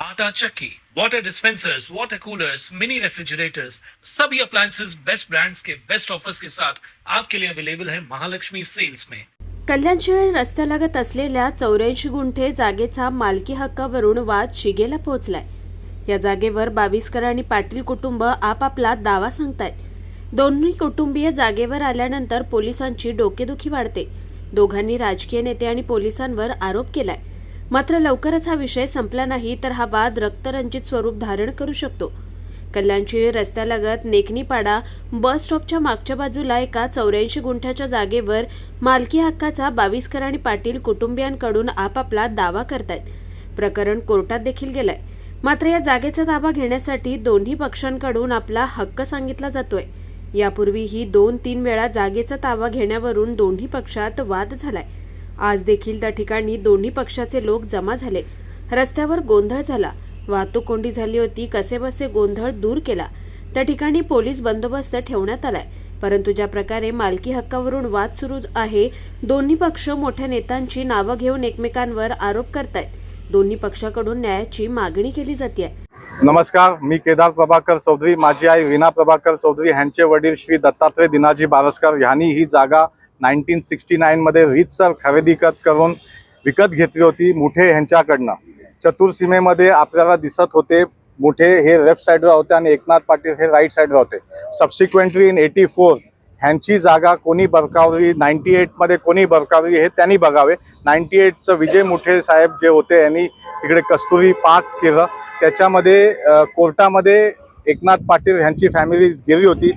आटा चक्की, water dispensers water coolers mini refrigerators सभी appliances best brands के बेस्ट ऑफर्स के साथ आपके लिए अवेलेबल है महालक्ष्मी सेल्स में। कल्याणशिळे रस्त्यालगत असलेल्या चौऱ्याऐंशी गुंठे जागेचा मालकी हक्कावरून वाद शिगेला पोहोचलाय. या जागेवर बावीसकर आणि पाटील कुटुंब आपापला दावा सांगतायत. दोन्ही कुटुंबीय जागेवर आल्यानंतर पोलिसांची डोकेदुखी वाढते. दोघांनी राजकीय नेते आणि पोलिसांवर आरोप केलाय. मात्र लवकरच हा विषय संपला नाही तर हा वाद रक्तरंजित स्वरूप धारण करू शकतो. कल्याणशिळे रस्त्यालगत नेकनीपाडा बस स्टॉपच्या मागच्या बाजूला एका चौऱ्याऐंशी गुंठ्याच्या जागेवर मालकी हक्काचा बावीसकर आणि पाटील कुटुंबियांकडून आपापला दावा करतायत. प्रकरण कोर्टात देखील गेलंय. मात्र या जागेचा ताबा घेण्यासाठी दोन्ही पक्षांकडून आपला हक्क सांगितला जातोय. यापूर्वीही दोन तीन वेळा जागेचा ताबा घेण्यावरून दोन्ही पक्षात वाद झालाय. आज देखील त्या ठिकाणी दोन्ही पक्षाचे लोक जमा झाले. रस्त्यावर गोंधळ झाला. वाहतूक कोंडी झाली होती. कसेबसे गोंधळ दूर केला. त्या ठिकाणी पोलीस बंदोबस्त ठेवण्यात आलाय. परंतु ज्या प्रकारे मालकी हक्कावरून वाद सुरू आहे दोन्ही पक्ष मोठ्या नेत्यांची नावं घेऊन एकमेकांवर आरोप करतायत. दोन्ही पक्षाकडून न्यायाची मागणी केली जाते नमस्कार मी केदार प्रभाकर चौधरी. माझी आई विना प्रभाकर चौधरी. ह्यांचे वडील श्री दत्तात्रय दिनाजी बारसकर. यांनी ही जागा नाईन्टीन सिक्स्टी नाईनमध्ये रीतसर खरेदी करत करून विकत घेतली होती मुठे ह्यांच्याकडनं. चतुर्सीमेमध्ये आपल्याला दिसत होते मुठे हे लेफ्ट साईडला होते आणि एकनाथ पाटील हे राईट साईडला होते. सबसिक्वेंटली इन एटी फोर ह्यांची जागा कोणी बरकावली? नाईन्टी एटमध्ये कोणी बरकावली हे त्यांनी बघावे. नाईन्टी एटचं विजय मुठे साहेब जे होते यांनी तिकडे कस्तुरी पार्क केलं. त्याच्यामध्ये कोर्टामध्ये एकनाथ पाटील ह्यांची फॅमिली गेली होती.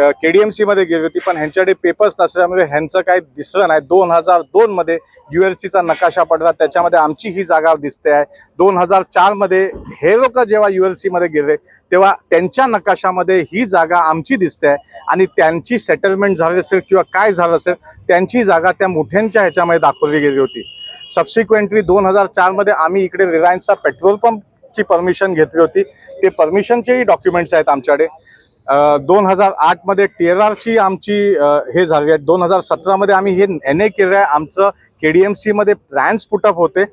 के डी एम सीमध्ये गेली होती पण ह्यांच्याकडे पेपर्स नसल्यामुळे ह्यांचं काही दिसलं नाही. दोन हजार दोनमध्ये यू एल सीचा नकाशा पडला. त्याच्यामध्ये आमची ही जागा दिसते आहे. दोन हजार चारमध्ये हे लोक जेव्हा यू एल सीमध्ये गेले तेव्हा त्यांच्या नकाशामध्ये ही जागा आमची दिसते आहे. आणि त्यांची सेटलमेंट झाली असेल किंवा काय झालं असेल त्यांची जागा त्या मुठ्यांच्या ह्याच्यामध्ये दाखवली गेली होती. सबसिक्वेंटली दोन हजार चारमध्ये आम्ही इकडे रिलायन्सचा पेट्रोल पंपची परमिशन घेतली होती. ते परमिशनचेही डॉक्युमेंट्स आहेत आमच्याकडे. दोन हजार आठमध्ये टेरारची आरची आमची हे झाली आहे. दोन हजार सतरामध्ये आम्ही हे एन ए केलं आहे. आमचं के डी एम सीमध्ये प्लॅन्स पुटअप होते.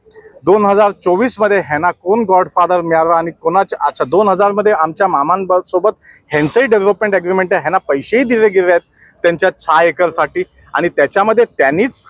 दोन हजार चोवीसमध्ये ह्यांना कोण गॉडफादर मिळाला आणि कोणाच्या अच्छा दोन हजारमध्ये आमच्या मामांसोबत ह्यांचंही डेव्हलपमेंट ॲग्रीमेंट आहे. ह्यांना पैसेही दिले गेले आहेत त्यांच्या सहा एकरसाठी. आणि त्याच्यामध्ये त्यांनीच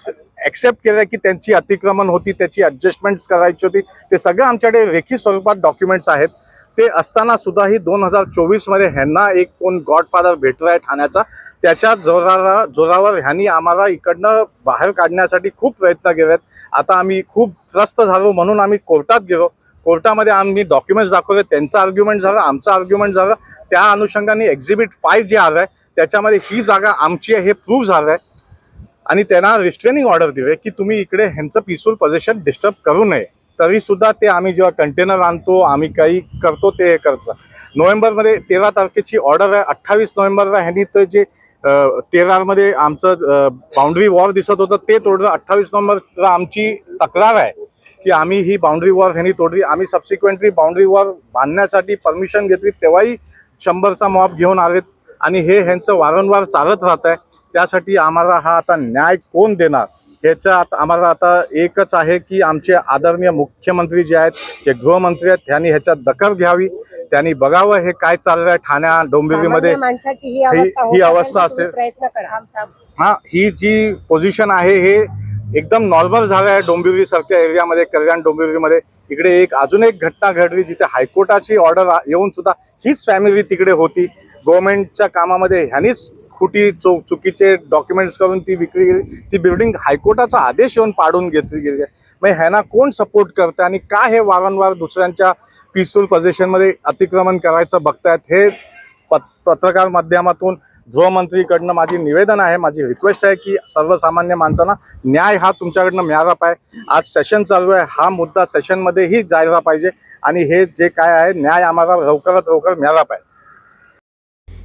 ॲक्सेप्ट केलं की त्यांची अतिक्रमण होती त्याची ॲडजस्टमेंट्स करायची होती. ते सगळं आमच्याकडे रेखी स्वरूपात डॉक्युमेंट्स आहेत. ते असताना सुद्धाही दोन हजार चोवीसमध्ये ह्यांना एक कोण गॉडफादर भेटला आहे ठाण्याचा. त्याच्या जोराला जोरावर ह्यांनी आम्हाला इकडनं बाहेर काढण्यासाठी खूप प्रयत्न केलेत. आता आम्ही खूप त्रस्त झालो म्हणून आम्ही कोर्टात गेलो. कोर्टामध्ये आम्ही डॉक्युमेंट्स दाखवले त्यांचं आर्ग्युमेंट झालं आमचं आर्ग्युमेंट झालं. त्या अनुषंगाने एक्झिबिट फाय जे आलं आहे त्याच्यामध्ये ही जागा आमची आहे हे प्रूव्ह झालं आहे आणि त्यांना रिस्ट्रेनिंग ऑर्डर दिले की तुम्ही इकडे ह्यांचं पीसफुल पोझिशन डिस्टर्ब करू नये. तरीसुद्धा ते आम्ही जेव्हा कंटेनर आणतो आम्ही काही करतो ते हे करतं नोव्हेंबरमध्ये तेरा तारखेची ऑर्डर आहे अठ्ठावीस नोव्हेंबरला ह्यांनी ते जे तेरामध्ये आमचं बाउंड्री वॉर दिसत होतं ते तोडलं. अठ्ठावीस नोव्हेंबरला आमची तक्रार आहे की आम्ही ही बाउंड्री वॉर ह्यांनी तोडली. आम्ही सबसिक्वेंटली बाउंड्री वॉर बांधण्यासाठी परमिशन घेतली. तेव्हाही शंभरचा मॉब घेऊन आलेत आणि हे ह्यांचं वारंवार चालत राहत आहे त्यासाठी आम्हाला हा आता न्याय कोण देणार? ह्याचा आता आम्हाला आता एकच आहे की आमचे आदरणीय मुख्यमंत्री जे आहेत जे गृहमंत्री आहेत त्यांनी ह्याच्यात दखल घ्यावी. त्यांनी बघावं हे काय चाललंय ठाण्या डोंबिवलीमध्ये. ही ही- अवस्था असेल हा ही जी पोझिशन आहे हे एकदम नॉर्मल झालं आहे डोंबिवली सारख्या एरियामध्ये कल्याण डोंबिवलीमध्ये. इकडे एक अजून एक घटना घडली जिथे हायकोर्टाची ऑर्डर येऊन सुद्धा हीच फॅमिली तिकडे होती. गव्हर्नमेंटच्या कामामध्ये ह्यांनीच खोटी चो चुकीचे डॉक्युमेंट्स करून ती विक्री गेली ती बिल्डिंग हायकोर्टाचा आदेश येऊन पाडून घेतली गेली आहे. मग ह्यांना कोण सपोर्ट करतं आणि का हे वारंवार दुसऱ्यांच्या पीसफुल पोझिशनमध्ये अतिक्रमण करायचं बघतायत हे पत पत्रकार माध्यमातून गृहमंत्रीकडनं माझी निवेदन आहे. माझी रिक्वेस्ट आहे की सर्वसामान्य माणसांना न्याय हा तुमच्याकडनं मिळाला पाहिजे. आज सेशन चालू आहे. हा मुद्दा सेशनमध्येही जायला पाहिजे. आणि हे जे काय आहे न्याय आम्हाला लवकरात लवकर मिळाला पाहिजे.